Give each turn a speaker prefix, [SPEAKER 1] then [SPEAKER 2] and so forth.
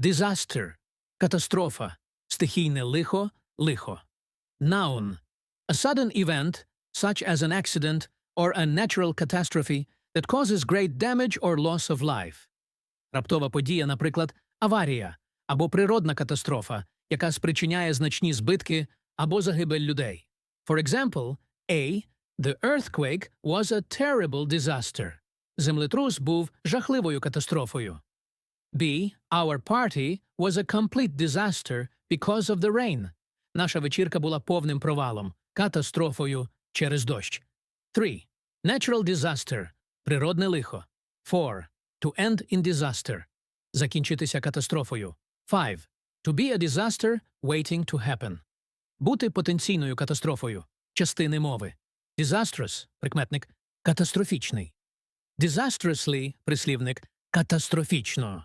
[SPEAKER 1] Disaster – катастрофа, стихійне лихо, лихо. Noun – a sudden event, such as an accident or a natural catastrophe that causes great damage or loss of life. Раптова подія, наприклад, аварія або природна катастрофа, яка спричиняє значні збитки або загибель людей. For example, A. The earthquake was a terrible disaster. Землетрус був жахливою катастрофою. B. Our party was a complete disaster because of the rain. Наша вечірка була повним провалом, катастрофою через дощ. 3. Natural disaster – природне лихо. 4. To end in disaster – закінчитися катастрофою. 5. To be a disaster waiting to happen. Бути потенційною катастрофою. Частини мови. Disastrous – прикметник катастрофічний. Disastrously – прислівник катастрофічно.